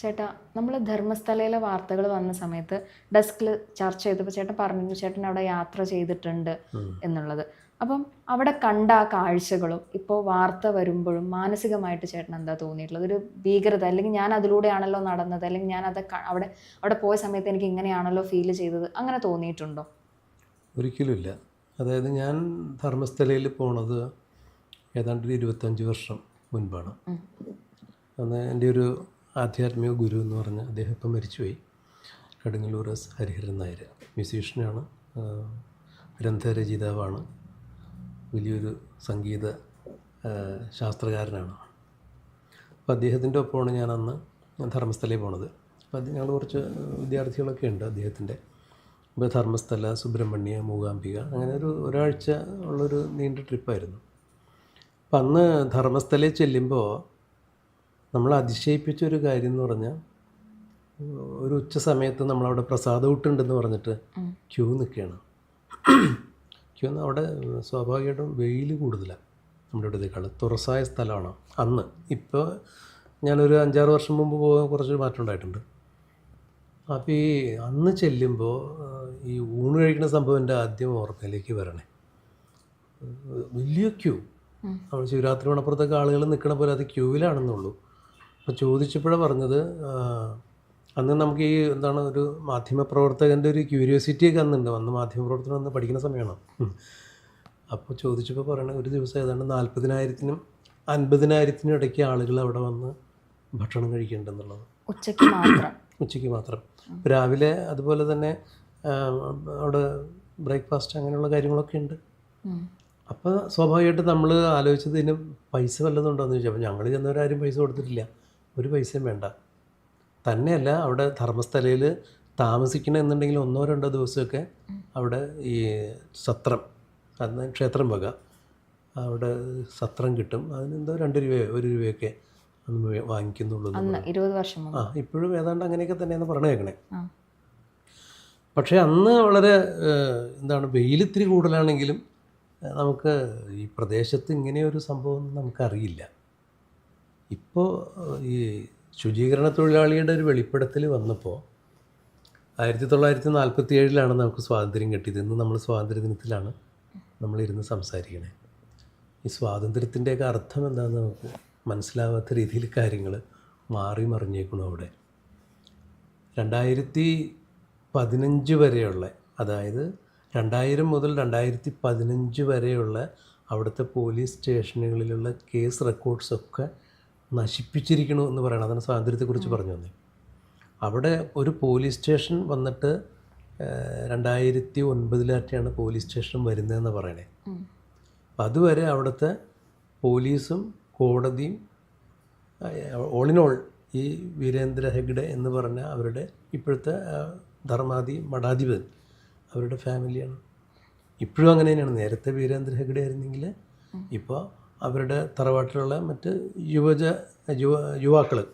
ചേട്ടാ നമ്മൾ ധർമ്മസ്ഥലയിലെ വാർത്തകൾ വന്ന സമയത്ത് ഡെസ്കിൽ ചർച്ച ചെയ്തപ്പോൾ ചേട്ടൻ പറഞ്ഞു ചേട്ടൻ അവിടെ യാത്ര ചെയ്തിട്ടുണ്ട് എന്നുള്ളത്. അപ്പം അവിടെ കണ്ട ആ കാഴ്ചകളും ഇപ്പോൾ വാർത്ത വരുമ്പോഴും മാനസികമായിട്ട് ചേട്ടൻ എന്താ തോന്നിയിട്ടുള്ളത്? ഒരു ഭീകരത അല്ലെങ്കിൽ ഞാൻ അതിലൂടെയാണല്ലോ നടന്നത് അല്ലെങ്കിൽ ഞാൻ അത് അവിടെ അവിടെ പോയ സമയത്ത് എനിക്ക് ഇങ്ങനെയാണല്ലോ ഫീൽ ചെയ്തത് അങ്ങനെ തോന്നിയിട്ടുണ്ടോ? ഒരിക്കലുമില്ല അതായത് ഞാൻ ധർമ്മസ്ഥലയിൽ പോണത് ഏതാണ്ട് ഇരുപത്തഞ്ച് വർഷം മുൻപാണ്. അന്ന് എന്റെ ഒരു ആധ്യാത്മിക ഗുരു എന്ന് പറഞ്ഞ അദ്ദേഹം ഇപ്പം മരിച്ചുപോയി. കടുങ്ങല്ലൂർ എസ്. ഹരിഹരൻ നായർ. മ്യൂസീഷ്യനാണ് ഗ്രന്ഥരചിതാവാണ് വലിയൊരു സംഗീത ശാസ്ത്രകാരനാണ് അപ്പോൾ അദ്ദേഹത്തിന്റെ ഒപ്പമാണ് ഞാൻ അന്ന് ധർമ്മസ്ഥലയിൽ പോണത്. അപ്പോൾ അത് ഞങ്ങൾ കുറച്ച് വിദ്യാർത്ഥികളൊക്കെ ഉണ്ട് അദ്ദേഹത്തിന്റെ. ഇപ്പോൾ ധർമ്മസ്ഥല സുബ്രഹ്മണ്യ മൂകാംബിക അങ്ങനെ ഒരു ഒരാഴ്ച ഉള്ളൊരു നീണ്ട ട്രിപ്പായിരുന്നു അപ്പം അന്ന് ധർമ്മസ്ഥലയിൽ ചെല്ലുമ്പോൾ നമ്മൾ അതിശയിപ്പിച്ച ഒരു കാര്യം എന്ന് പറഞ്ഞാൽ ഒരു ഉച്ച സമയത്ത് നമ്മളവിടെ പ്രസാദ ഊട്ടുണ്ടെന്ന് പറഞ്ഞിട്ട് ക്യൂ നിൽക്കുകയാണ്. ക്യൂ അവിടെ സ്വാഭാവികമായിട്ടും വെയിൽ കൂടുതലാണ് നമ്മുടെ ഇവിടത്തേക്കാൾ തുറസായ സ്ഥലമാണ്. അന്ന് ഇപ്പോൾ ഞാനൊരു അഞ്ചാറ് വർഷം മുമ്പ് പോകാൻ കുറച്ച് മാറ്റം ഉണ്ടായിട്ടുണ്ട്. അപ്പോൾ ഈ അന്ന് ചെല്ലുമ്പോൾ ഈ ഊണ് കഴിക്കുന്ന സംഭവം എന്റെ ആദ്യം ഓർമ്മയിലേക്ക് വരണേ. വലിയ ക്യൂ. നമ്മൾ ശിവരാത്രി മണപ്പുറത്തൊക്കെ ആളുകൾ നിൽക്കണ പോലെ അത് ക്യൂവിലാണെന്നുള്ളൂ. അപ്പോൾ ചോദിച്ചപ്പോഴാണ് പറഞ്ഞത് അന്ന് നമുക്ക് ഈ എന്താണ് ഒരു മാധ്യമപ്രവർത്തകന്റെ ഒരു ക്യൂരിയോസിറ്റി ഒക്കെ അന്നുണ്ട്. വന്ന് മാധ്യമപ്രവർത്തനം അന്ന് പഠിക്കുന്ന സമയമാണ്. അപ്പോൾ ചോദിച്ചപ്പോൾ പറയണ ഒരു ദിവസം ഏതാണ്ട് നാൽപ്പതിനായിരത്തിനും അൻപതിനായിരത്തിനും ഇടയ്ക്ക് ആളുകൾ അവിടെ വന്ന് ഭക്ഷണം കഴിക്കേണ്ടെന്നുള്ളത്. ഉച്ചയ്ക്ക് മാത്രം. ഉച്ചയ്ക്ക് മാത്രം. രാവിലെ അതുപോലെ തന്നെ അവിടെ ബ്രേക്ക്ഫാസ്റ്റ് അങ്ങനെയുള്ള കാര്യങ്ങളൊക്കെ ഉണ്ട്. അപ്പോൾ സ്വാഭാവികമായിട്ട് നമ്മൾ ആലോചിച്ചത് ഇതിന് പൈസ വല്ലതും ഉണ്ടോ എന്ന് ചോദിച്ചു. അപ്പോൾ ഞങ്ങൾ ചെന്നവരാരും പൈസ കൊടുത്തിട്ടില്ല. ഒരു പൈസയും വേണ്ട. തന്നെയല്ല അവിടെ ധർമ്മസ്ഥലയിൽ താമസിക്കണം എന്നുണ്ടെങ്കിൽ ഒന്നോ രണ്ടോ ദിവസമൊക്കെ അവിടെ ഈ സത്രം അന്ന് ക്ഷേത്രം വക അവിടെ സത്രം കിട്ടും. അതിനെന്തോ രണ്ട് രൂപയോ ഒരു രൂപയൊക്കെ അന്ന് വാങ്ങിക്കുന്നുള്ളൂ ഇരുപത് വർഷം ആ ഇപ്പോഴും ഏതാണ്ട് അങ്ങനെയൊക്കെ തന്നെയാണ് പറഞ്ഞു കേൾക്കണേ പക്ഷേ അന്ന് വളരെ എന്താണ് വെയിലിത്തിരി കൂടുതലാണെങ്കിലും നമുക്ക് ഈ പ്രദേശത്ത് ഇങ്ങനെ ഒരു സംഭവം നമുക്കറിയില്ല. ഇപ്പോൾ ഈ ശുചീകരണ തൊഴിലാളിയുടെ ഒരു വെളിപ്പെടുത്തൽ വന്നപ്പോൾ ആയിരത്തി തൊള്ളായിരത്തി നാൽപ്പത്തി ഏഴിലാണ് നമുക്ക് സ്വാതന്ത്ര്യം കിട്ടിയത്. ഇന്ന് നമ്മൾ സ്വാതന്ത്ര്യ ദിനത്തിലാണ് നമ്മളിരുന്ന് സംസാരിക്കണേ. ഈ സ്വാതന്ത്ര്യത്തിന്റെയൊക്കെ അർത്ഥം എന്താണെന്ന് നമുക്ക് മനസ്സിലാവാത്ത രീതിയിൽ കാര്യങ്ങൾ മാറി മറിഞ്ഞേക്കണം അവിടെ. രണ്ടായിരത്തി പതിനഞ്ച് വരെയുള്ള അതായത് രണ്ടായിരം മുതൽ രണ്ടായിരത്തി പതിനഞ്ച് വരെയുള്ള അവിടുത്തെ പോലീസ് സ്റ്റേഷനുകളിലുള്ള കേസ് റെക്കോർഡ്സൊക്കെ നശിപ്പിച്ചിരിക്കണു എന്ന് പറയണം. അതാണ് സ്വാതന്ത്ര്യത്തെക്കുറിച്ച് പറഞ്ഞു തന്നെ അവിടെ ഒരു പോലീസ് സ്റ്റേഷൻ വന്നിട്ട് രണ്ടായിരത്തി ഒൻപതിലാറ്റിയാണ് പോലീസ് സ്റ്റേഷൻ വരുന്നതെന്ന് പറയണേ. അപ്പം അതുവരെ അവിടുത്തെ പോലീസും കോടതിയും ഓൾ ഇൻ ഓൾ ഈ വീരേന്ദ്ര ഹെഗ്ഡെ എന്ന് പറഞ്ഞ അവരുടെ ഇപ്പോഴത്തെ ധർമാധി മഠാധിപൻ അവരുടെ ഫാമിലിയാണ് ഇപ്പോഴും അങ്ങനെ തന്നെയാണ് നേരത്തെ വീരേന്ദ്ര ഹെഗ്ഡെ ആയിരുന്നെങ്കിൽ ഇപ്പോൾ അവരുടെ തറവാട്ടിലുള്ള മറ്റ് യുവജ യുവ യുവാക്കൾ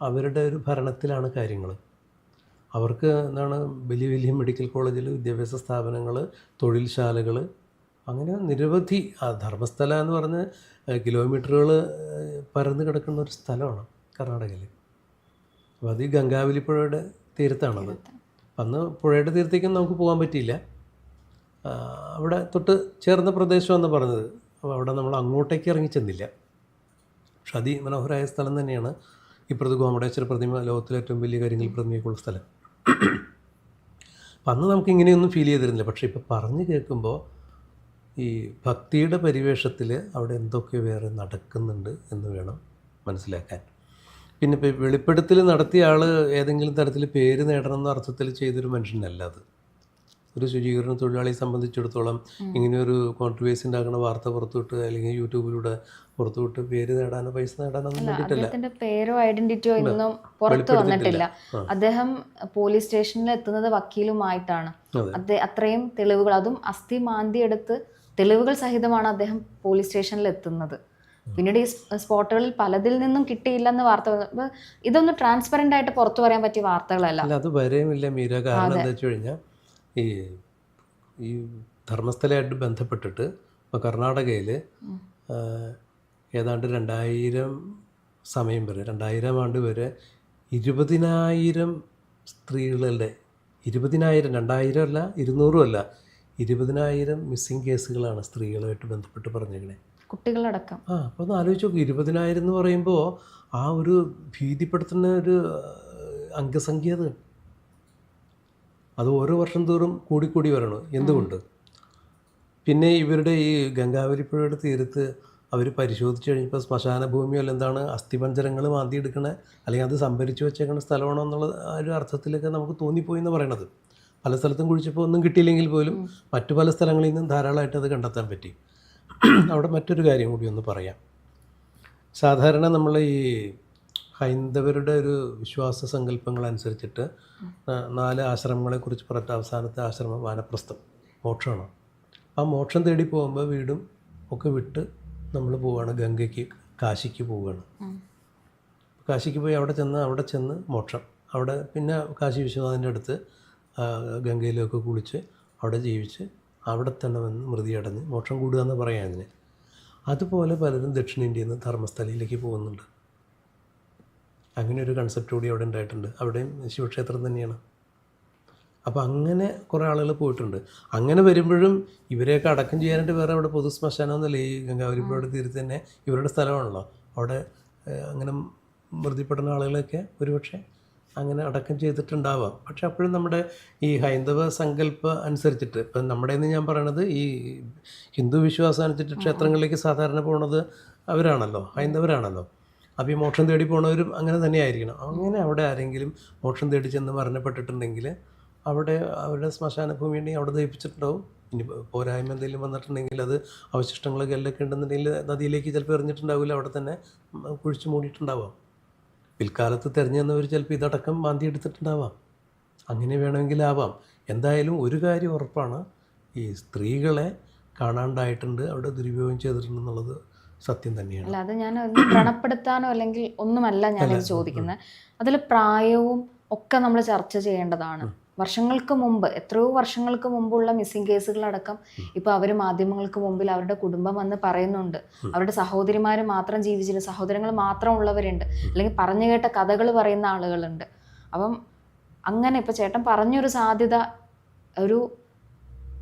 അവരുടെ ഒരു ഭരണത്തിലാണ് കാര്യങ്ങൾ അവർക്ക് എന്താണ് വലിയ വലിയ മെഡിക്കൽ കോളേജിൽ വിദ്യാഭ്യാസ സ്ഥാപനങ്ങൾ തൊഴിൽശാലകൾ അങ്ങനെ നിരവധി ആ ധർമ്മസ്ഥല എന്ന് പറഞ്ഞ് കിലോമീറ്ററുകൾ പരന്ന് കിടക്കുന്ന ഒരു സ്ഥലമാണ് കർണാടകയിൽ അപ്പോൾ അത് ഈ ഗംഗാവലി പുഴയുടെ തീരത്താണത്. അന്ന് പുഴയുടെ തീരത്തേക്കും നമുക്ക് പോകാൻ പറ്റിയില്ല. അവിടെ തൊട്ട് ചേർന്ന പ്രദേശമെന്ന് പറഞ്ഞത്. അപ്പോൾ അവിടെ നമ്മൾ അങ്ങോട്ടേക്ക് ഇറങ്ങി ചെന്നില്ല. പക്ഷെ അതിമനോഹരമായ സ്ഥലം തന്നെയാണ് ഇപ്പുറത്ത് ഗോമടേശ്വര പ്രതിമ ലോകത്തിലെ ഏറ്റവും വലിയ കരിങ്കൽ പ്രതിമയൊക്കെയുള്ള സ്ഥലം. അപ്പം അന്ന് നമുക്ക് ഇങ്ങനെയൊന്നും ഫീൽ ചെയ്തിരുന്നില്ല. പക്ഷേ ഇപ്പോൾ പറഞ്ഞു കേൾക്കുമ്പോൾ ഈ ഭക്തിയുടെ പരിവേഷത്തിൽ അവിടെ എന്തൊക്കെ വേറെ നടക്കുന്നുണ്ട് എന്ന് വേണം മനസ്സിലാക്കാൻ. പിന്നെ ഇപ്പോൾ വെളിപ്പെടുത്തൽ നടത്തിയ ആൾ ഏതെങ്കിലും തരത്തിൽ പേര് നേടണം എന്ന അർത്ഥത്തിൽ ചെയ്തൊരു മനുഷ്യനല്ല അത്. ഒരു ശുചീകരണ തൊഴിലാളിയെ സംബന്ധിച്ചിടത്തോളം ഇങ്ങനെയൊരു കോൺട്രിബ്യൂസ് ഉണ്ടാക്കുന്ന വാർത്ത പുറത്തുവിട്ട് അല്ലെങ്കിൽ യൂട്യൂബിലൂടെ പുറത്തുവിട്ട് പേര് നേടാനോ പൈസ നേടാനോ അദ്ദേഹത്തിന്റെ പേരോ ഐഡന്റിറ്റിയോ ഇന്നും പുറത്തു വന്നിട്ടില്ല. അദ്ദേഹം പോലീസ് സ്റ്റേഷനിൽ എത്തുന്നത് വക്കീലുമായിട്ടാണ്. അത്രയും തെളിവുകൾ അതും അസ്ഥി മാന്തി എടുത്ത് തെളിവുകൾ സഹിതമാണ് അദ്ദേഹം പോലീസ് സ്റ്റേഷനിൽ എത്തുന്നത്. പിന്നീട് ഈ സ്പോട്ടുകളിൽ പലതിൽ നിന്നും കിട്ടിയില്ലെന്ന് വാർത്ത. ഇതൊന്നും ട്രാൻസ്പെറന്റ് ആയിട്ട് പുറത്തു പറയാൻ പറ്റിയ വാർത്തകളല്ല. അത് വരെയുമില്ല മീര. കാരണം എന്താ വെച്ച് കഴിഞ്ഞാൽ ഈ ഈ ധർമ്മസ്ഥലമായിട്ട് ബന്ധപ്പെട്ടിട്ട് ഇപ്പോൾ കർണാടകയിൽ ഏതാണ്ട് രണ്ടായിരം സമയം വരെ രണ്ടായിരം ആണ്ട് വരെ ഇരുപതിനായിരം സ്ത്രീകളുടെ ഇരുപതിനായിരം രണ്ടായിരം അല്ല ഇരുന്നൂറും അല്ല ഇരുപതിനായിരം മിസ്സിങ് കേസുകളാണ് സ്ത്രീകളുമായിട്ട് ബന്ധപ്പെട്ട് പറഞ്ഞേക്കണേ. കുട്ടികളടക്കം. ആ അപ്പോൾ ഒന്ന് ആലോചിച്ച് നോക്കും ഇരുപതിനായിരം എന്ന് പറയുമ്പോൾ ആ ഒരു ഭീതിപ്പെടുത്തുന്ന ഒരു അംഗസംഖ്യ അത് അത് ഓരോ വർഷം തോറും കൂടിക്കൂടി വരണം. എന്തുകൊണ്ട്? പിന്നെ ഇവരുടെ ഈ ഗംഗാവലിപ്പുഴയുടെ തീരത്ത് അവർ പരിശോധിച്ച് കഴിഞ്ഞപ്പോൾ ശ്മശാന ഭൂമിയോ അല്ല എന്താണ് അസ്ഥിപഞ്ചരങ്ങൾ മാന്തി എടുക്കണേ അല്ലെങ്കിൽ അത് സംഭരിച്ചു വെച്ചേക്കണ സ്ഥലമാണോ എന്നുള്ള ആ ഒരു അർത്ഥത്തിലൊക്കെ നമുക്ക് തോന്നിപ്പോയി എന്ന് പറയണത്. പല സ്ഥലത്തും കുഴിച്ചപ്പോൾ ഒന്നും കിട്ടിയില്ലെങ്കിൽ പോലും മറ്റു പല സ്ഥലങ്ങളിൽ നിന്നും ധാരാളമായിട്ട് അത് കണ്ടെത്താൻ പറ്റി. അവിടെ മറ്റൊരു കാര്യം കൂടി ഒന്ന് പറയാം. സാധാരണ നമ്മൾ ഈ ഹൈന്ദവരുടെ ഒരു വിശ്വാസ സങ്കല്പങ്ങൾ അനുസരിച്ചിട്ട് നാല് ആശ്രമങ്ങളെ കുറിച്ച് പറഞ്ഞ അവസാനത്തെ ആശ്രമം വാനപ്രസ്ഥം മോക്ഷമാണ്. ആ മോക്ഷം തേടി പോകുമ്പോൾ വീടും ഒക്കെ വിട്ട് നമ്മൾ പോവുകയാണ് ഗംഗയ്ക്ക് കാശിക്ക് പോവുകയാണ് കാശിക്ക് പോയി അവിടെ ചെന്ന് അവിടെ ചെന്ന് മോക്ഷം. അവിടെ പിന്നെ കാശി വിശ്വനാഥന്റെ അടുത്ത് ഗംഗയിലൊക്കെ കുളിച്ച് അവിടെ ജീവിച്ച് അവിടെ തന്നെ വന്ന് മൃതി അടഞ്ഞ് മോക്ഷം കൂടുക എന്ന് പറയാം അതിന്. അതുപോലെ പലരും ദക്ഷിണേന്ത്യയിൽ നിന്ന് ധർമ്മസ്ഥലയിലേക്ക് പോകുന്നുണ്ട്. അങ്ങനെ ഒരു കൺസെപ്റ്റ് കൂടി അവിടെ ഉണ്ടായിട്ടുണ്ട്. അവിടെയും ശിവക്ഷേത്രം തന്നെയാണ്. അപ്പോൾ അങ്ങനെ കുറേ ആളുകൾ പോയിട്ടുണ്ട്. അങ്ങനെ വരുമ്പോഴും ഇവരെയൊക്കെ അടക്കം ചെയ്യാനായിട്ട് വേറെ അവിടെ പൊതു ശ്മശാനമൊന്നുമില്ല ഈ ഗംഗാവലിപ്പുഴയുടെ തീരത്ത് തന്നെ ഇവരുടെ സ്ഥലമാണല്ലോ. അവിടെ അങ്ങനെ മൃതിപ്പെടുന്ന ആളുകളൊക്കെ ഒരുപക്ഷെ അങ്ങനെ അടക്കം ചെയ്തിട്ടുണ്ടാവാം. പക്ഷെ അപ്പോഴും നമ്മുടെ ഈ ഹൈന്ദവ സങ്കല്പ അനുസരിച്ചിട്ട് ഇപ്പം നമ്മുടെ എന്ന് ഞാൻ പറയണത് ഈ ഹിന്ദു വിശ്വാസം അനുസരിച്ചിട്ട് ക്ഷേത്രങ്ങളിലേക്ക് സാധാരണ പോണത് അവരാണല്ലോ ഹൈന്ദവരാണല്ലോ. അപ്പോൾ ഈ മോക്ഷം തേടി പോണവരും അങ്ങനെ തന്നെ ആയിരിക്കണം അങ്ങനെ അവിടെ ആരെങ്കിലും മോക്ഷം തേടി ചെന്ന് മരണപ്പെട്ടിട്ടുണ്ടെങ്കിൽ അവിടെ അവരുടെ ശ്മശാന ഭൂമി ഉണ്ടെങ്കിൽ അവിടെ ദഹിപ്പിച്ചിട്ടുണ്ടാവും. ഇനി പോരായ്മ എന്തെങ്കിലും വന്നിട്ടുണ്ടെങ്കിൽ അത് അവശിഷ്ടങ്ങളൊക്കെ എല്ലൊക്കെ ഉണ്ടെന്നുണ്ടെങ്കിൽ നദിയിലേക്ക് ചിലപ്പോൾ എറിഞ്ഞിട്ടുണ്ടാവില്ല. അവിടെ തന്നെ കുഴിച്ച് മൂടിയിട്ടുണ്ടാവാം. പിൽക്കാലത്ത് തിരഞ്ഞു തന്നവർ ചിലപ്പോൾ ഇതടക്കം മാന്തി എടുത്തിട്ടുണ്ടാവാം. അങ്ങനെ വേണമെങ്കിൽ ആവാം. എന്തായാലും ഒരു കാര്യം ഉറപ്പാണ്. ഈ സ്ത്രീകളെ കാണാണ്ടായിട്ടുണ്ട്. അവിടെ ദുരുപയോഗം ചെയ്തിട്ടുണ്ടെന്നുള്ളത് സത്യം തന്നെയാണ്. അല്ല അത് ഞാൻ ഒന്ന് വ്രണപ്പെടുത്താനോ അല്ലെങ്കിൽ ഒന്നുമല്ല ഞാൻ ചോദിക്കുന്നത് അതിൽ പ്രായവും ഒക്കെ നമ്മൾ ചർച്ച ചെയ്യേണ്ടതാണ്. വർഷങ്ങൾക്ക് മുമ്പ് എത്രയോ വർഷങ്ങൾക്ക് മുമ്പുള്ള മിസ്സിംഗ് കേസുകളടക്കം ഇപ്പൊ അവർ മാധ്യമങ്ങൾക്ക് മുമ്പിൽ അവരുടെ കുടുംബം വന്ന് പറയുന്നുണ്ട്. അവരുടെ സഹോദരിമാർ മാത്രം ജീവിച്ചില്ല സഹോദരങ്ങൾ മാത്രം ഉള്ളവരുണ്ട്. അല്ലെങ്കിൽ പറഞ്ഞു കേട്ട കഥകൾ പറയുന്ന ആളുകളുണ്ട്. അപ്പം അങ്ങനെ ഇപ്പൊ ചേട്ടൻ പറഞ്ഞൊരു സാധ്യത ഒരു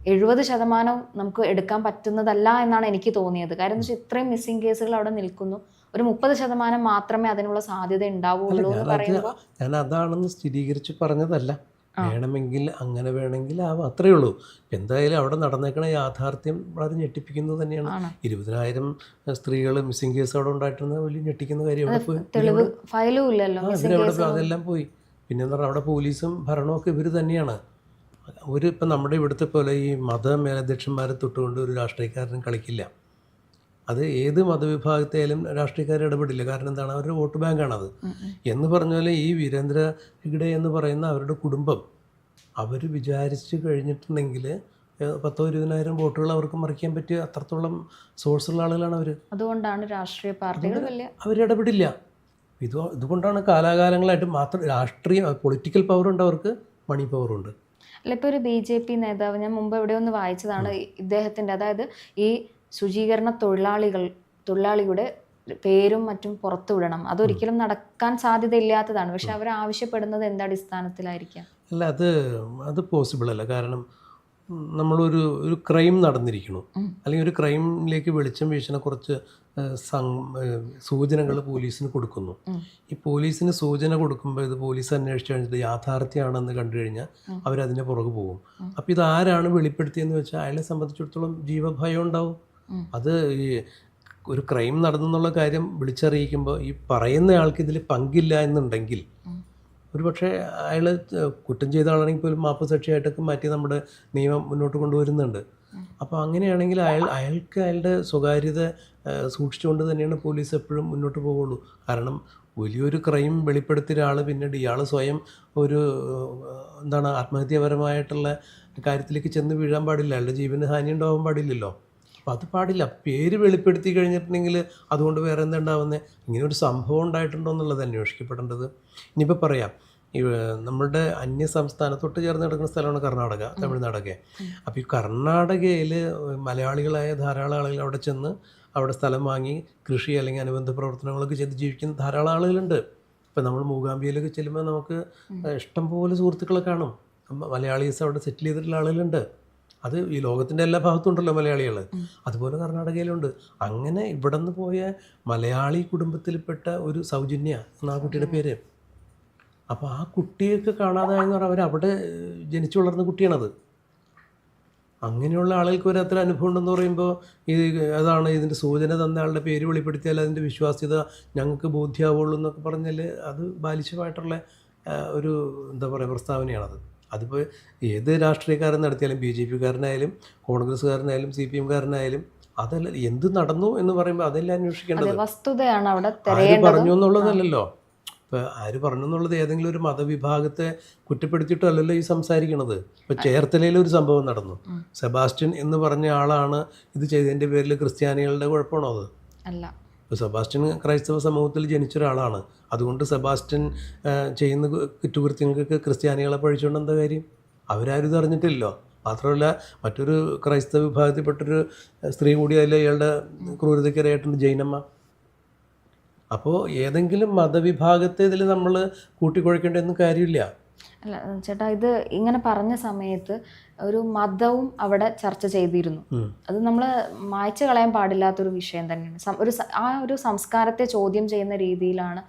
എഴുപത് ശതമാനം നമുക്ക് എടുക്കാൻ പറ്റുന്നതല്ല എന്നാണ് എനിക്ക് തോന്നിയത്. കാരണം എന്താ വെച്ചാൽ ഇത്രയും മിസ്സിംഗ് കേസുകൾ അവിടെ നിൽക്കുന്നു. ഒരു മുപ്പത് ശതമാനം മാത്രമേ അതിനുള്ള സാധ്യത ഉണ്ടാവുള്ളൂ എന്ന് പറയുമ്പോൾ ഞാൻ അതാണെന്ന് സ്ഥിരീകരിച്ച് പറഞ്ഞതല്ല. വേണമെങ്കിൽ അങ്ങനെ വേണമെങ്കിൽ ആവാം. അത്രയേ ഉള്ളൂ. എന്തായാലും അവിടെ നടന്നേക്കണ യാഥാർത്ഥ്യം വളരെ ഞെട്ടിപ്പിക്കുന്നത് തന്നെയാണ്. ഇരുപതിനായിരം സ്ത്രീകൾ മിസ്സിംഗ് കേസ് അവിടെ ഉണ്ടായിട്ടിരുന്ന വലിയ ഞെട്ടിക്കുന്ന കാര്യമാണ്. അതെല്ലാം പോയി. പിന്നെ എന്താ അവിടെ പോലീസും ഭരണമൊക്കെ ഇവർ തന്നെയാണ്. ഒരു ഇപ്പം നമ്മുടെ ഇവിടുത്തെ പോലെ ഈ മത മേലധ്യക്ഷന്മാരെ തൊട്ടുകൊണ്ട് ഒരു രാഷ്ട്രീയക്കാരനും കളിക്കില്ല. അത് ഏത് മതവിഭാഗത്തെയാലും രാഷ്ട്രീയക്കാർ ഇടപെടില്ല. കാരണം എന്താണ്? അവരുടെ വോട്ട് ബാങ്കാണത്. എന്ന് പറഞ്ഞാൽ ഈ വീരേന്ദ്ര ഹെഗ്ഡെ എന്ന് പറയുന്ന അവരുടെ കുടുംബം അവർ വിചാരിച്ചു കഴിഞ്ഞിട്ടുണ്ടെങ്കിൽ പത്തോ ഇരുപതിനായിരം വോട്ടുകൾ അവർക്ക് മറിക്കാൻ പറ്റിയ അത്രത്തോളം സോഴ്സുള്ള ആളുകളാണ് അവർ. അതുകൊണ്ടാണ് രാഷ്ട്രീയ പാർട്ടികൾ വലിയ അവരിടപെടില്ല ഇത് ഇതുകൊണ്ടാണ് കാലാകാലങ്ങളായിട്ട് മാത്രം രാഷ്ട്രീയ പൊളിറ്റിക്കൽ പവറുണ്ട് അവർക്ക് മണി പവറുണ്ട്. അല്ല ഇപ്പോൾ ഒരു ബി ജെ പി നേതാവ് ഞാൻ മുമ്പ് എവിടെ ഒന്ന് വായിച്ചതാണ് ഇദ്ദേഹത്തിന്റെ അതായത് ഈ ശുചീകരണ തൊഴിലാളികൾ തൊഴിലാളിയുടെ പേരും മറ്റും പുറത്തു വിടണം. അതൊരിക്കലും നടക്കാൻ സാധ്യതയില്ലാത്തതാണ്. പക്ഷെ അവർ ആവശ്യപ്പെടുന്നത് എന്ത് അടിസ്ഥാനത്തിലായിരിക്കാം? അല്ല അത് അത് പോസിബിൾ അല്ല. കാരണം നമ്മളൊരു ഒരു ക്രൈം നടന്നിരിക്കുന്നു. അല്ലെങ്കിൽ ഒരു ക്രൈമിലേക്ക് വെളിച്ചം വീശുന്ന കുറച്ച് സൂചനകൾ പോലീസിന് കൊടുക്കുന്നു ഈ പോലീസിന് സൂചന കൊടുക്കുമ്പോൾ ഇത് പോലീസ് അന്വേഷിച്ച് കഴിഞ്ഞിട്ട് യാഥാർത്ഥ്യമാണെന്ന് കണ്ടു കഴിഞ്ഞാൽ. അവരതിന്റെ പുറകെ പോകും. അപ്പോൾ ഇത് ആരാണ് വെളിപ്പെടുത്തിയെന്ന് വെച്ചാൽ അയാളെ സംബന്ധിച്ചിടത്തോളം ജീവഭയം ഉണ്ടാവും അത് ഈ ഒരു ക്രൈം നടന്നെന്നുള്ള കാര്യം വിളിച്ചറിയിക്കുമ്പോൾ ഈ പറയുന്ന ആൾക്ക് ഇതിൽ പങ്കില്ല എന്നുണ്ടെങ്കിൽ. ഒരു പക്ഷേ അയാൾ കുറ്റം ചെയ്ത ആളാണെങ്കിൽ പോലും മാപ്പ് സാക്ഷിയായിട്ടൊക്കെ മാറ്റി നമ്മുടെ നിയമം മുന്നോട്ട് കൊണ്ടുവരുന്നുണ്ട്. അപ്പോൾ അങ്ങനെയാണെങ്കിൽ അയാൾ അയാൾക്ക് അയാളുടെ സ്വകാര്യത സൂക്ഷിച്ചുകൊണ്ട് തന്നെയാണ് പോലീസ് എപ്പോഴും മുന്നോട്ട് പോവുള്ളൂ. കാരണം വലിയൊരു ക്രൈം വെളിപ്പെടുത്തിയ ഒരാൾ പിന്നീട് ഇയാൾ സ്വയം ഒരു എന്താണ് ആത്മഹത്യാപരമായിട്ടുള്ള കാര്യത്തിലേക്ക് ചെന്ന് വീഴാൻ പാടില്ല. അയാളുടെ ജീവന് ഹാനി ഉണ്ടാവാൻ പാടില്ലല്ലോ. അപ്പോൾ അത് പാടില്ല. പേര് വെളിപ്പെടുത്തി കഴിഞ്ഞിട്ടുണ്ടെങ്കിൽ അതുകൊണ്ട് വേറെ എന്താ ഉണ്ടാവുന്നത് ഇങ്ങനെ ഒരു സംഭവം ഉണ്ടായിട്ടുണ്ടോ എന്നുള്ളത് അന്വേഷിക്കപ്പെടേണ്ടത്. ഇനിയിപ്പോൾ പറയാം. നമ്മളുടെ അന്യ സംസ്ഥാനത്തൊട്ട് ചേർന്ന് കിടക്കുന്ന സ്ഥലമാണ് കർണാടക തമിഴ്നാടൊക്കെ. അപ്പോൾ ഈ കർണാടകയിൽ മലയാളികളായ ധാരാളം ആളുകൾ അവിടെ ചെന്ന് അവിടെ സ്ഥലം വാങ്ങി കൃഷി അല്ലെങ്കിൽ അനുബന്ധ പ്രവർത്തനങ്ങളൊക്കെ ചെയ്ത് ജീവിക്കുന്ന ധാരാളം ആളുകളുണ്ട്. ഇപ്പം നമ്മൾ മൂകാംബിയയിലൊക്കെ ചെല്ലുമ്പോൾ നമുക്ക് ഇഷ്ടം പോലെ സുഹൃത്തുക്കളെ കാണും. മലയാളീസ് അവിടെ സെറ്റിൽ ചെയ്തിട്ടുള്ള ആളുകളുണ്ട്. അത് ഈ ലോകത്തിന്റെ എല്ലാ ഭാഗത്തും ഉണ്ടല്ലോ മലയാളികൾ അതുപോലെ കർണാടകയിലുണ്ട്. അങ്ങനെ ഇവിടെ നിന്ന് പോയ മലയാളി കുടുംബത്തിൽപ്പെട്ട ഒരു സൗജന്യ എന്നാ കുട്ടിയുടെ പേര്? അപ്പോൾ ആ കുട്ടിയൊക്കെ കാണാതായെന്ന് പറഞ്ഞാൽ അവർ അവിടെ ജനിച്ചു വളർന്ന കുട്ടിയാണത്. അങ്ങനെയുള്ള ആളുകൾക്ക് ഒരു അത്ര അനുഭവം ഉണ്ടെന്ന് പറയുമ്പോൾ ഇത് അതാണ് ഇതിന്റെ സൂചന തന്ന ആളുടെ പേര് വെളിപ്പെടുത്തിയാൽ അതിന്റെ വിശ്വാസ്യത ഞങ്ങൾക്ക് ബോധ്യമാവുള്ളൂ എന്നൊക്കെ പറഞ്ഞാൽ അത് ബാലിശമായിട്ടുള്ള ഒരു എന്താ പറയുക പ്രസ്താവനയാണത്. അതിപ്പോൾ ഏത് രാഷ്ട്രീയക്കാരൻ നടത്തിയാലും ബി ജെ പിക്കാരനായാലും കോൺഗ്രസ്സുകാരനായാലും സി പി എംകാരനായാലും അതല്ല എന്ത് നടന്നു എന്ന് പറയുമ്പോൾ അതെല്ലാം അന്വേഷിക്കേണ്ടത്. വസ്തുതയാണ് അവിടെ പറഞ്ഞു എന്നുള്ളതല്ലല്ലോ. ഇപ്പം ആര് പറഞ്ഞു എന്നുള്ളത് ഏതെങ്കിലും ഒരു മതവിഭാഗത്തെ കുറ്റപ്പെടുത്തിയിട്ടല്ലല്ലോ ഈ സംസാരിക്കണത്. ഇപ്പം ചേർത്തലയിൽ ഒരു സംഭവം നടന്നു. സെബാസ്റ്റ്യൻ എന്ന് പറഞ്ഞ ആളാണ് ഇത് ചെയ്തതിന്റെ പേരിൽ ക്രിസ്ത്യാനികളുടെ കുഴപ്പമാണോ അത്? അല്ല. ഇപ്പോൾ സെബാസ്റ്റ്യൻ ക്രൈസ്തവ സമൂഹത്തിൽ ജനിച്ച ഒരാളാണ്. അതുകൊണ്ട് സെബാസ്റ്റ്യൻ ചെയ്യുന്ന കുറ്റകൃത്യങ്ങൾക്ക് ക്രിസ്ത്യാനികളെ പഴിച്ചുകൊണ്ട് എന്താ കാര്യം? അവരാരും ഇത് അറിഞ്ഞിട്ടില്ലല്ലോ. മാത്രമല്ല മറ്റൊരു ക്രൈസ്തവ വിഭാഗത്തിൽപ്പെട്ടൊരു സ്ത്രീ കൂടി അതിൽ ഇയാളുടെ ക്രൂരതയ്ക്കിരയായിട്ടുണ്ട് ജൈനമ്മ. അപ്പോൾ ഏതെങ്കിലും മതവിഭാഗത്തെ ഇതിൽ നമ്മൾ കൂട്ടിക്കുഴക്കേണ്ടതൊന്നും കാര്യമില്ല. അല്ല ചേട്ടാ ഇത് ഇങ്ങനെ പറഞ്ഞ സമയത്ത് ഒരു മതവും അവിടെ ചർച്ച ചെയ്തിരുന്നു. അത് നമ്മൾ മായ്ച്ചു കളയാൻ പാടില്ലാത്തൊരു വിഷയം തന്നെയാണ്. ഒരു ആ ഒരു സംസ്കാരത്തെ ചോദ്യം ചെയ്യുന്ന രീതിയിലാണ്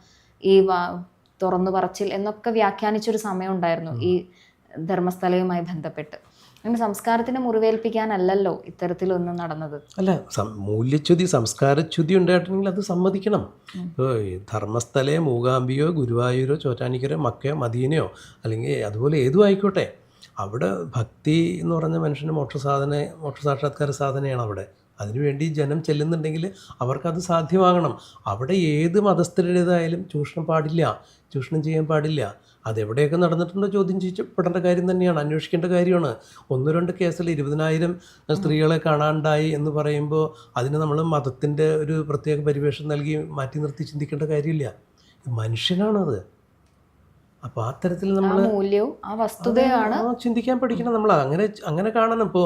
ഈ വ- തുറന്നു പറച്ചിൽ എന്നൊക്കെ വ്യാഖ്യാനിച്ചൊരു സമയം ഉണ്ടായിരുന്നു ഈ ധർമ്മസ്ഥലയുമായി ബന്ധപ്പെട്ട്. അങ്ങനെ സംസ്കാരത്തിനെ മുറിവേൽപ്പിക്കാനല്ലല്ലോ ഇത്തരത്തിലൊന്നും നടന്നത്. അല്ല മൂല്യച്യുതി സംസ്കാരച്യുതി ഉണ്ടായിട്ടുണ്ടെങ്കിൽ അത് സമ്മതിക്കണം. ഇപ്പോൾ ധർമ്മസ്ഥലേ മൂകാംബിയോ ഗുരുവായൂരോ ചോറ്റാനിക്കരോ മക്കയോ മദീനയോ അല്ലെങ്കിൽ അതുപോലെ ഏതും ആയിക്കോട്ടെ. അവിടെ ഭക്തി എന്ന് പറഞ്ഞ മനുഷ്യന് മോക്ഷസാധന മോക്ഷസാക്ഷാത്കാര സാധനയാണ് അവിടെ. അതിനുവേണ്ടി ജനം ചെല്ലുന്നുണ്ടെങ്കിൽ അവർക്കത് സാധ്യമാകണം. അവിടെ ഏത് മതസ്ഥരുടേതായാലും ചൂഷണം പാടില്ല ചൂഷണം ചെയ്യാൻ പാടില്ല. അതെവിടെയൊക്കെ നടന്നിട്ടുണ്ടോ ചോദ്യം ചെയ്യപ്പെടേണ്ട കാര്യം തന്നെയാണ് അന്വേഷിക്കേണ്ട കാര്യമാണ്. ഒന്ന് രണ്ട് കേസിൽ ഇരുപതിനായിരം സ്ത്രീകളെ കാണാണ്ടായി എന്ന് പറയുമ്പോൾ അതിന് നമ്മൾ മതത്തിന്റെ ഒരു പ്രത്യേക പരിവേഷം നൽകി മാറ്റി നിർത്തി ചിന്തിക്കേണ്ട കാര്യമില്ല. മനുഷ്യനാണത്. അപ്പോൾ ആ തരത്തിൽ നമ്മൾ മൂല്യവും ആ വസ്തുതയാണ് ചിന്തിക്കാൻ പഠിക്കണം നമ്മൾ. അങ്ങനെ അങ്ങനെ കാണണം. ഇപ്പോൾ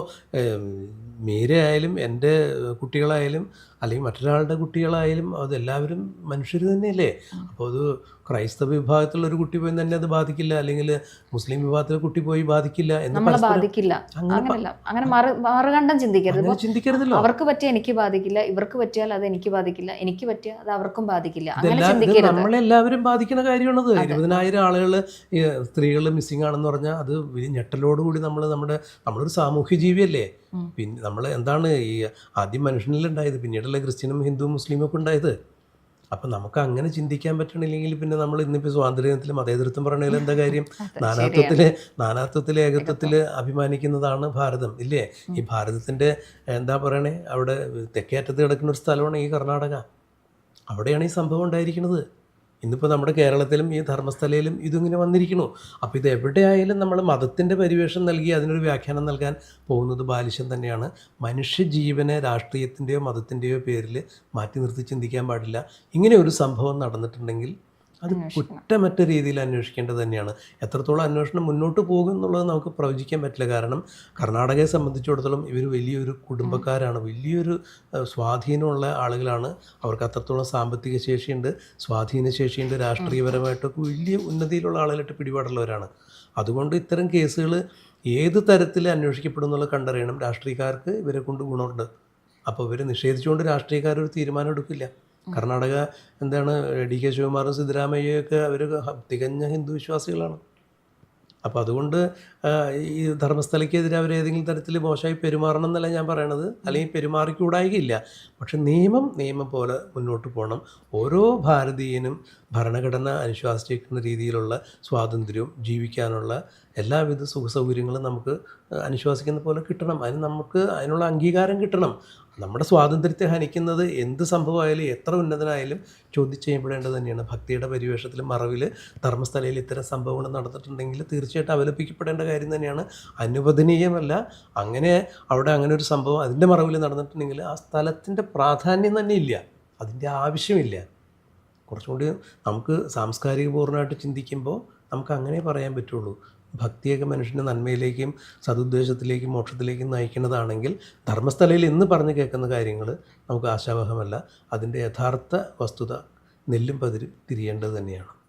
മീരയായാലും എന്റെ കുട്ടികളായാലും അല്ലെങ്കിൽ മറ്റൊരാളുടെ കുട്ടികളായാലും അതെല്ലാവരും മനുഷ്യർ തന്നെയല്ലേ? അപ്പോൾ അത് ക്രൈസ്തവ വിഭാഗത്തിലുള്ള ഒരു കുട്ടി പോയി തന്നെ അത് ബാധിക്കില്ല. അല്ലെങ്കിൽ മുസ്ലിം വിഭാഗത്തിലെ കുട്ടി പോയി ബാധിക്കില്ല എന്ന് ബാധിക്കില്ല. അങ്ങനെയല്ല. അങ്ങനെ മറു മറുകണ്ഠം ചിന്തിക്കരുത്. ചിന്തിക്കരുതല്ലോ. അവർക്ക് പറ്റിയ എനിക്ക് ബാധിക്കില്ല. ഇവർക്ക് പറ്റിയാൽ അത് എനിക്ക് ബാധിക്കില്ല. എനിക്ക് പറ്റിയ അത് അവർക്കും ബാധിക്കില്ല. അങ്ങനെ നമ്മളെല്ലാവരും ബാധിക്കുന്ന കാര്യമാണത്. ഇരുപതിനായിരം ആളുകൾ സ്ത്രീകൾ മിസ്സിംഗ് ആണെന്ന് പറഞ്ഞാൽ അത് വലിയ ഞെട്ടലോടുകൂടി നമ്മൾ നമ്മുടെ നമ്മളൊരു സാമൂഹ്യ ജീവിയല്ലേ. പിന്നെ നമ്മൾ എന്താണ് ഈ ആദ്യം മനുഷ്യനിലുണ്ടായത് പിന്നീടല്ലേ ക്രിസ്ത്യനും ഹിന്ദുവും മുസ്ലിമും ഒക്കെ ഉണ്ടായത്. അപ്പം നമുക്ക് അങ്ങനെ ചിന്തിക്കാൻ പറ്റണില്ലെങ്കിൽ പിന്നെ നമ്മൾ ഇന്നിപ്പോൾ സ്വാതന്ത്ര്യത്തിൽ മതേതൃത്വം പറയണതിൽ എന്താ കാര്യം? നാനാത്വത്തിൽ നാനാത്വത്തിലെ ഏകത്വത്തിൽ അഭിമാനിക്കുന്നതാണ് ഭാരതം ഇല്ലേ? ഈ ഭാരതത്തിന്റെ എന്താ പറയണേ? അവിടെ തെക്കേറ്റത്ത് കിടക്കുന്ന ഒരു സ്ഥലമാണ് ഈ കർണാടക. അവിടെയാണ് ഈ സംഭവം ഉണ്ടായിരിക്കുന്നത്. ഇന്നിപ്പോൾ നമ്മുടെ കേരളത്തിലും ഈ ധർമ്മസ്ഥലയിലും ഇതിങ്ങനെ വന്നിരിക്കണു. അപ്പോൾ ഇത് എവിടെയായാലും നമ്മൾ മതത്തിന്റെ പരിവേഷം നൽകി അതിനൊരു വ്യാഖ്യാനം നൽകാൻ പോകുന്നത് ബാലിശം തന്നെയാണ്. മനുഷ്യജീവനെ രാഷ്ട്രീയത്തിന്റെയോ മതത്തിന്റെയോ പേരിൽ മാറ്റി നിർത്തി ചിന്തിക്കാൻ പാടില്ല. ഇങ്ങനെ ഒരു സംഭവം നടന്നിട്ടുണ്ടെങ്കിൽ അത് കുറ്റമറ്റ രീതിയിൽ അന്വേഷിക്കേണ്ടത് തന്നെയാണ്. എത്രത്തോളം അന്വേഷണം മുന്നോട്ട് പോകും എന്നുള്ളത് നമുക്ക് പ്രവചിക്കാൻ പറ്റില്ല. കാരണം കർണാടകയെ സംബന്ധിച്ചിടത്തോളം ഇവർ വലിയൊരു കുടുംബക്കാരാണ്. വലിയൊരു സ്വാധീനമുള്ള ആളുകളാണ്. അവർക്ക് അത്രത്തോളം സാമ്പത്തിക ശേഷിയുണ്ട്. സ്വാധീന ശേഷിയുണ്ട്. രാഷ്ട്രീയപരമായിട്ടൊക്കെ വലിയ ഉന്നതിയിലുള്ള ആളുകളായിട്ട് പിടിപാടുള്ളവരാണ്. അതുകൊണ്ട് ഇത്തരം കേസുകൾ ഏത് തരത്തിൽ അന്വേഷിക്കപ്പെടും എന്നുള്ളത് കണ്ടറിയണം. രാഷ്ട്രീയക്കാർക്ക് ഇവരെ കൊണ്ട് ഗുണമുണ്ട്. അപ്പോൾ ഇവരെ നിഷേധിച്ചുകൊണ്ട് രാഷ്ട്രീയക്കാർ ഒരു തീരുമാനം എടുക്കില്ല. കർണാടക എന്താണ് ഡി കെ ശിവകുമാറും സിദ്ധരാമയ്യൊക്കെ അവർ തികഞ്ഞ ഹിന്ദു വിശ്വാസികളാണ്. അപ്പോൾ അതുകൊണ്ട് ഈ ധർമ്മസ്ഥലയ്ക്കെതിരെ അവർ ഏതെങ്കിലും തരത്തിൽ മോശമായി പെരുമാറണം എന്നല്ല ഞാൻ പറയണത്. അല്ലെങ്കിൽ പെരുമാറിക്കൂടായികയില്ല. പക്ഷെ നിയമം നിയമം പോലെ മുന്നോട്ട് പോകണം. ഓരോ ഭാരതീയനും ഭരണഘടന അനുശാസിക്കുന്ന രീതിയിലുള്ള സ്വാതന്ത്ര്യവും ജീവിക്കാനുള്ള എല്ലാവിധ സുഖ സൗകര്യങ്ങളും നമുക്ക് അനുശ്വാസിക്കുന്ന പോലെ കിട്ടണം. അതിന് നമുക്ക് അതിനുള്ള അംഗീകാരം കിട്ടണം. നമ്മുടെ സ്വാതന്ത്ര്യത്തെ ഹനിക്കുന്നത് എന്ത് സംഭവമായാലും എത്ര ഉന്നതനായാലും ചോദ്യം ചെയ്യപ്പെടേണ്ടത് തന്നെയാണ്. ഭക്തിയുടെ പരിവേഷത്തിൽ മറവിൽ ധർമ്മസ്ഥലയിൽ ഇത്തരം സംഭവങ്ങൾ നടന്നിട്ടുണ്ടെങ്കിൽ തീർച്ചയായിട്ടും അവലപിക്കപ്പെടേണ്ട കാര്യം തന്നെയാണ്. അനുവദനീയമല്ല. അങ്ങനെ അവിടെ അങ്ങനെ ഒരു സംഭവം അതിന്റെ മറവിൽ നടന്നിട്ടുണ്ടെങ്കിൽ ആ സ്ഥലത്തിന്റെ പ്രാധാന്യം തന്നെ ഇല്ല. അതിന്റെ ആവശ്യമില്ല. കുറച്ചുകൂടി നമുക്ക് സാംസ്കാരിക പൂർണമായിട്ട് ചിന്തിക്കുമ്പോൾ നമുക്ക് അങ്ങനെ പറയാൻ പറ്റുള്ളൂ. ഭക്തിയൊക്കെ മനുഷ്യന്റെ നന്മയിലേക്കും സതുദ്ദേശത്തിലേക്കും മോക്ഷത്തിലേക്കും നയിക്കുന്നതാണെങ്കിൽ ധർമ്മസ്ഥലയിൽ ഇന്ന് പറഞ്ഞു കേൾക്കുന്ന കാര്യങ്ങൾ നമുക്ക് ആശാവഹമല്ല. അതിന്റെ യഥാർത്ഥ വസ്തുത നെല്ലും പതിരും തിരിയേണ്ടത് തന്നെയാണ്.